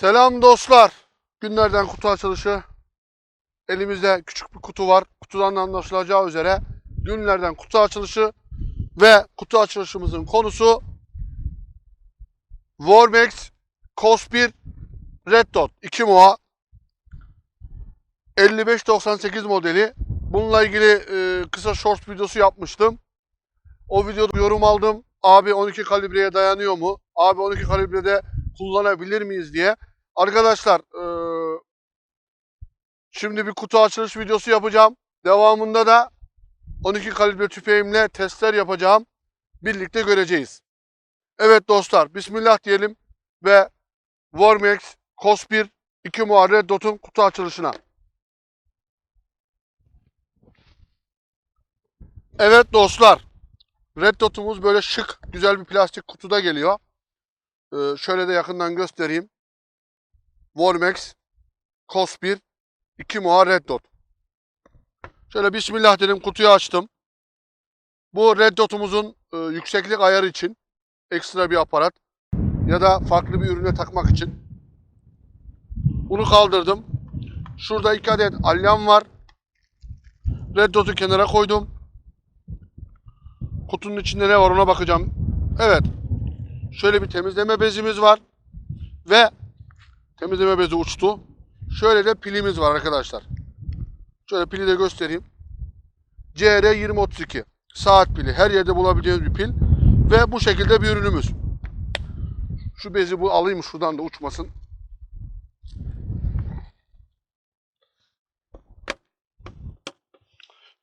Selam dostlar. Günlerden kutu açılışı. Elimizde küçük bir kutu var. Kutudan da anlaşılacağı üzere günlerden kutu açılışı ve kutu açılışımızın konusu Warmax Cos 1 Red Dot 2 MOA 5598 modeli. Bununla ilgili e, kısa short videosu yapmıştım. O videoda yorum aldım. Abi 12 kalibreye dayanıyor mu? Abi 12 kalibrede kullanabilir miyiz diye. Arkadaşlar eee, şimdi bir kutu açılış videosu yapacağım. Devamında da 12 kalibre tüfeğimle testler yapacağım. Birlikte göreceğiz. Evet dostlar Bismillah diyelim ve Warmax Cos 1 2 Muharret Dot'un kutu açılışına. Evet dostlar Red Dot'umuz böyle şık güzel bir plastik kutuda geliyor. Ee, şöyle de yakından göstereyim. Cos 1 2 Moa Red Dot. Şöyle bismillah dedim kutuyu açtım. Bu Red Dot'umuzun e, yükseklik ayarı için ekstra bir aparat ya da farklı bir ürüne takmak için. Bunu kaldırdım. Şurada iki adet alyam var. Red Dot'u kenara koydum. Kutunun içinde ne var ona bakacağım. Evet. Şöyle bir temizleme bezimiz var. Ve temizleme bezi uçtu. Şöyle de pilimiz var arkadaşlar. Şöyle pili de göstereyim. CR2032 saat pili. Her yerde bulabileceğiniz bir pil. Ve bu şekilde bir ürünümüz. Şu bezi bu alayım şuradan da uçmasın.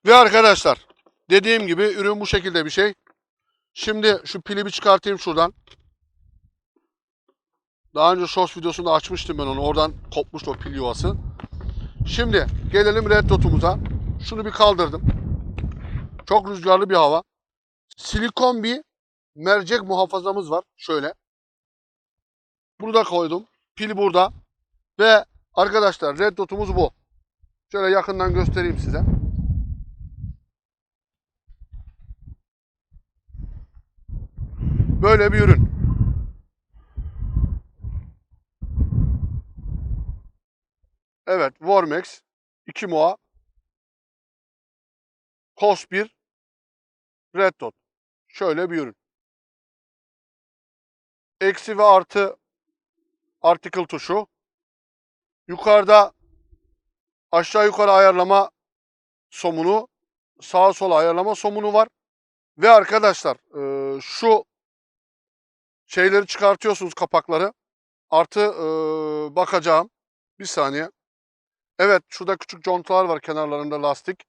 Ve arkadaşlar dediğim gibi ürün bu şekilde bir şey. Şimdi şu pili bir çıkartayım şuradan. Daha önce shorts videosunda açmıştım ben onu. Oradan kopmuştu o pil yuvası. Şimdi gelelim red dot'umuza. Şunu bir kaldırdım. Çok rüzgarlı bir hava. Silikon bir mercek muhafazamız var. Şöyle. Bunu da koydum. Pil burada. Ve arkadaşlar red dot'umuz bu. Şöyle yakından göstereyim size. Böyle bir ürün. Warmax 2 MOA Cos 1 Red Dot. Şöyle bir ürün. Eksi ve artı article tuşu. Yukarıda aşağı yukarı ayarlama somunu, sağa sola ayarlama somunu var. Ve arkadaşlar eee, şu şeyleri çıkartıyorsunuz kapakları. Artı eee, bakacağım. Bir saniye. Evet şurada küçük contalar var kenarlarında lastik.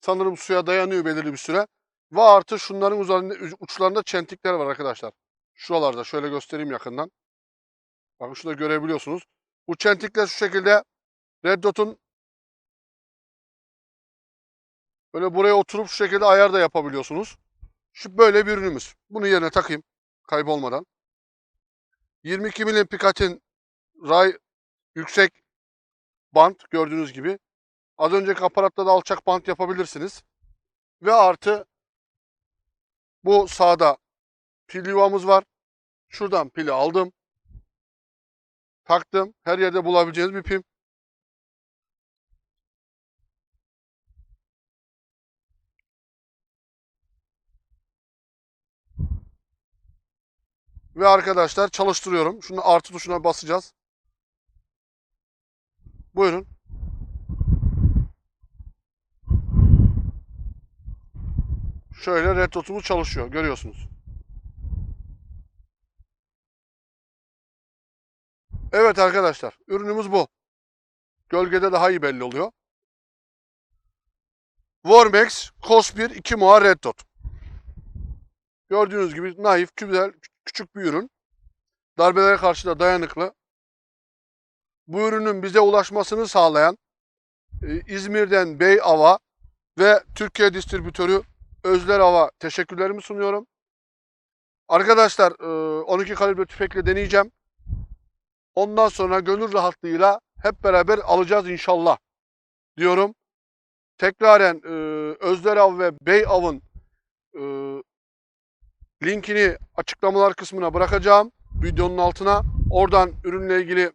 Sanırım suya dayanıyor belirli bir süre. Ve artı şunların üzerinde, uçlarında çentikler var arkadaşlar. Şuralarda şöyle göstereyim yakından. Bakın şurada görebiliyorsunuz. Bu çentikler şu şekilde Red Dot'un böyle buraya oturup şu şekilde ayar da yapabiliyorsunuz. Şu böyle bir ürünümüz. Bunu yerine takayım kaybolmadan. 22 milim Picatinny ray yüksek bant gördüğünüz gibi. Az önceki aparatta da alçak bant yapabilirsiniz. Ve artı bu sağda pil yuvamız var. Şuradan pili aldım. Taktım. Her yerde bulabileceğiniz bir pil. Ve arkadaşlar çalıştırıyorum. Şunu artı tuşuna basacağız. Buyurun. Şöyle red dotumuz çalışıyor. Görüyorsunuz. Evet arkadaşlar. Ürünümüz bu. Gölgede daha iyi belli oluyor. Warmax Cos 1 2 MOA Red Dot. Gördüğünüz gibi naif, güzel, küçük bir ürün. Darbelere karşı da dayanıklı. Bu ürünün bize ulaşmasını sağlayan e, İzmir'den Bey Ava ve Türkiye distribütörü Özler Ava teşekkürlerimi sunuyorum. Arkadaşlar e, 12 kalibre tüfekle deneyeceğim. Ondan sonra gönül rahatlığıyla hep beraber alacağız inşallah diyorum. Tekraren e, Özler Av ve Bey Av'ın e, linkini açıklamalar kısmına bırakacağım videonun altına. Oradan ürünle ilgili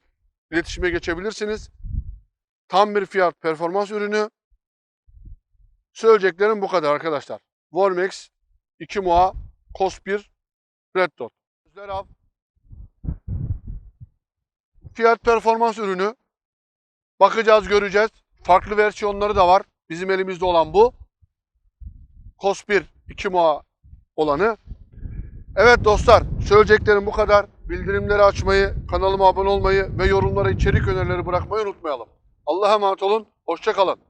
iletişime geçebilirsiniz. Tam bir fiyat performans ürünü. Söyleyeceklerim bu kadar arkadaşlar. Vormex 2 Moa Cos 1 Red Dot. Gözler av. Fiyat performans ürünü. Bakacağız göreceğiz. Farklı versiyonları da var. Bizim elimizde olan bu. Cos 1 2 Moa olanı. Evet dostlar söyleyeceklerim bu kadar. Bildirimleri açmayı, kanalıma abone olmayı ve yorumlara içerik önerileri bırakmayı unutmayalım. Allah'a emanet olun. Hoşçakalın.